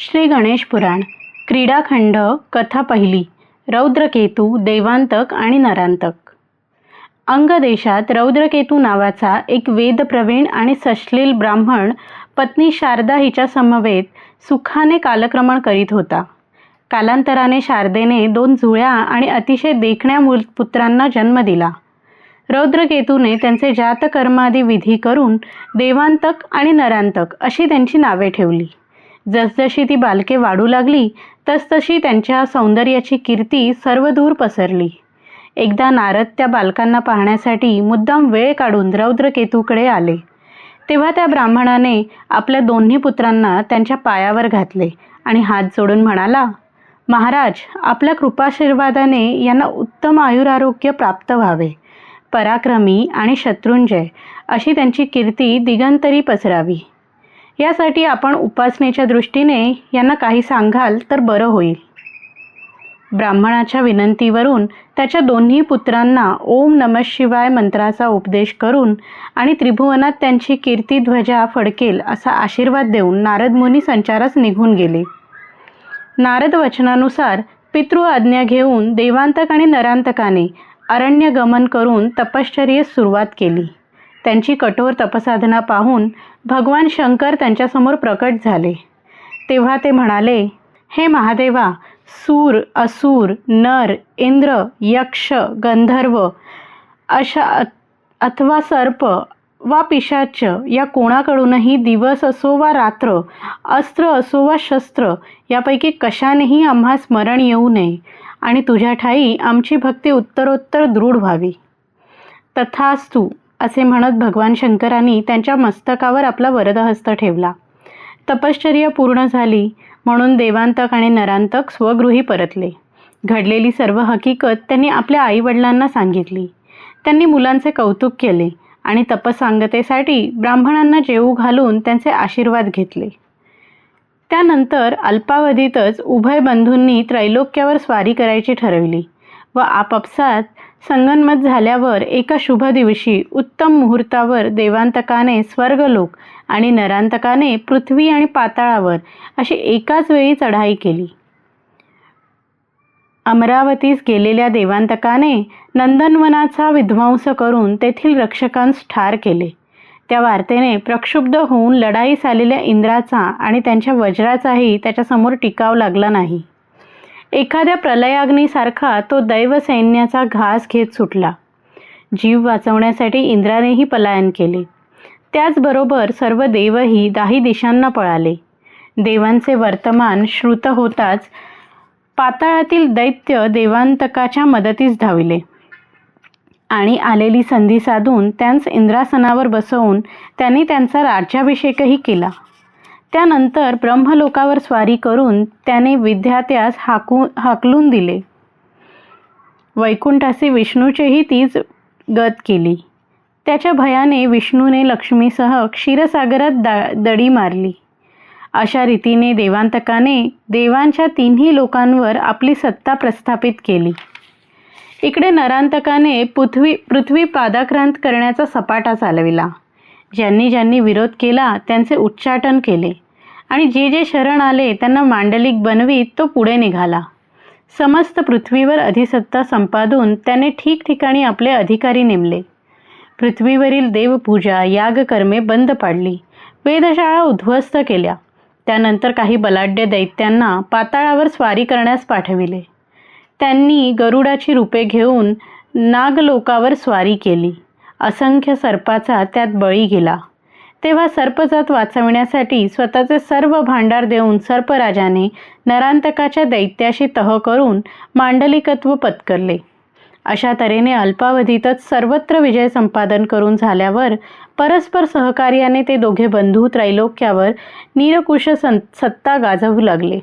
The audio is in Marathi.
श्री गणेश पुराण क्रीडाखंड कथा पहिली रौद्रकेतू देवांतक आणि नरांतक. अंगदेशात रौद्रकेतू नावाचा एक वेदप्रवीण आणि सश्लील ब्राह्मण पत्नी शारदा हिच्या समवेत सुखाने कालक्रमण करीत होता. कालांतराने शारदेने दोन जुळ्या आणि अतिशय देखण्या मूल पुत्रांना जन्म दिला. रौद्रकेतूने त्यांचे जातकर्मादी विधी करून देवांतक आणि नरांतक अशी त्यांची नावे ठेवली. जसजशी ती बालके वाढू लागली तसतशी त्यांच्या सौंदर्याची कीर्ती सर्वदूर पसरली. एकदा नारद त्या बालकांना पाहण्यासाठी मुद्दाम वेळ काढून रौद्रकेतूकडे आले. तेव्हा त्या ब्राह्मणाने आपल्या दोन्ही पुत्रांना त्यांच्या पायावर घातले आणि हात जोडून म्हणाला महाराज आपल्या कृपाशीर्वादाने यांना उत्तम आयुरारोग्य प्राप्त व्हावे. पराक्रमी आणि शत्रुंजय अशी त्यांची कीर्ती दिगंतरी पसरावी. यासाठी आपण उपासनेच्या दृष्टीने यांना काही सांगाल तर बरं होईल. ब्राह्मणाच्या विनंतीवरून त्याच्या दोन्ही पुत्रांना ओम नम शिवाय मंत्राचा उपदेश करून आणि त्रिभुवनात त्यांची कीर्तिध्वजा फडकेल असा आशीर्वाद देऊन नारद मुनी संचारास निघून गेले. नारद वचनानुसार पितृ आज्ञा घेऊन देवांतक आणि नरांतकाने अरण्य गमन करून तपश्चर्येस सुरुवात केली. त्यांची कठोर तपसाधना पाहून भगवान शंकर त्यांच्यासमोर प्रकट झाले. तेव्हा ते म्हणाले हे महादेवा सूर असूर नर इंद्र यक्ष गंधर्व अशा अथवा सर्प वा पिशाच या कोणाकडूनही दिवस असो वा रात्र अस्त्र असो वा शस्त्र यापैकी कशानेही आम्हा स्मरण येऊ नये आणि तुझ्या ठाई आमची भक्ती उत्तरोत्तर दृढ व्हावी. तथास्तु असे म्हणत भगवान शंकरांनी त्यांच्या मस्तकावर आपला वरदहस्त ठेवला. तपश्चर्या पूर्ण झाली म्हणून देवांतक आणि नरांतक स्वगृही परतले. घडलेली सर्व हकीकत त्यांनी आपल्या आईवडिलांना सांगितली. त्यांनी मुलांचे कौतुक केले आणि तपसांगतेसाठी ब्राह्मणांना जेवू घालून त्यांचे आशीर्वाद घेतले. त्यानंतर अल्पावधीतच उभय बंधूंनी त्रैलोक्यावर स्वारी करायची ठरविली व आपापसात संगनमत झाल्यावर एका शुभ दिवशी उत्तम मुहूर्तावर देवांतकाने स्वर्गलोक आणि नरांतकाने पृथ्वी आणि पाताळावर अशी एकाच वेळी चढाई केली. अमरावतीस गेलेल्या देवांतकाने नंदनवनाचा विध्वंस करून तेथील रक्षकांस ठार केले. त्या वार्तेने प्रक्षुब्ध होऊन लढाईस आलेल्या इंद्राचा आणि त्यांच्या वज्राचाही त्याच्यासमोर टिकाव लागला नाही. एखाद्या प्रलयाग्नीसारखा तो दैव सैन्याचा घास घेत सुटला. जीव वाचवण्यासाठी इंद्रानेही पलायन केले. त्याचबरोबर सर्व देवही दाही दिशांना पळाले. देवांचे वर्तमान श्रुत होताच पाताळातील दैत्य देवांतकाच्या मदतीस धाविले. आणि आलेली संधी साधून त्यांस इंद्रासनावर बसवून त्यांनी त्यांचा राज्याभिषेकही केला. त्यानंतर ब्रह्मलोकावर स्वारी करून त्याने विद्यात्यास हाकू हाकलून दिले. वैकुंठाचे विष्णूचेही तीच गत केली. त्याच्या भयाने विष्णूने लक्ष्मीसह क्षीरसागरात दा दडी मारली. अशा रीतीने देवांतकाने देवांच्या तिन्ही लोकांवर आपली सत्ता प्रस्थापित केली. इकडे नरांतकाने पृथ्वी पृथ्वी पादाक्रांत करण्याचा सपाटा चालविला. ज्यांनी ज्यांनी विरोध केला त्यांचे उच्चाटन केले. आणि जे जे शरण आले त्यांना मांडलिक बनवीत तो पुढे निघाला. समस्त पृथ्वीवर अधिसत्ता संपादून त्याने ठिकठिकाणी आपले अधिकारी नेमले. पृथ्वीवरील देवपूजा यागकर्मे बंद पाडली. वेधशाळा उद्ध्वस्त केल्या. त्यानंतर काही बलाढ्य दैत्यांना पाताळावर स्वारी करण्यास पाठविले. त्यांनी गरुडाची रूपे घेऊन नागलोकावर स्वारी केली. असंख्य सर्पाचा त्यात बळी गेला. तेव्हा सर्पजात वाचविण्यासाठी स्वतःचे सर्व भांडार देऊन सर्पराजाने नरांतकाच्या दैत्याशी तह करून मांडलिकत्व पत्करले. अशा तऱ्हेने अल्पावधीतच सर्वत्र विजय संपादन करून झाल्यावर परस्पर सहकार्याने ते दोघे बंधू त्रैलोक्यावर निरकुश सं सत्ता गाजवू लागले.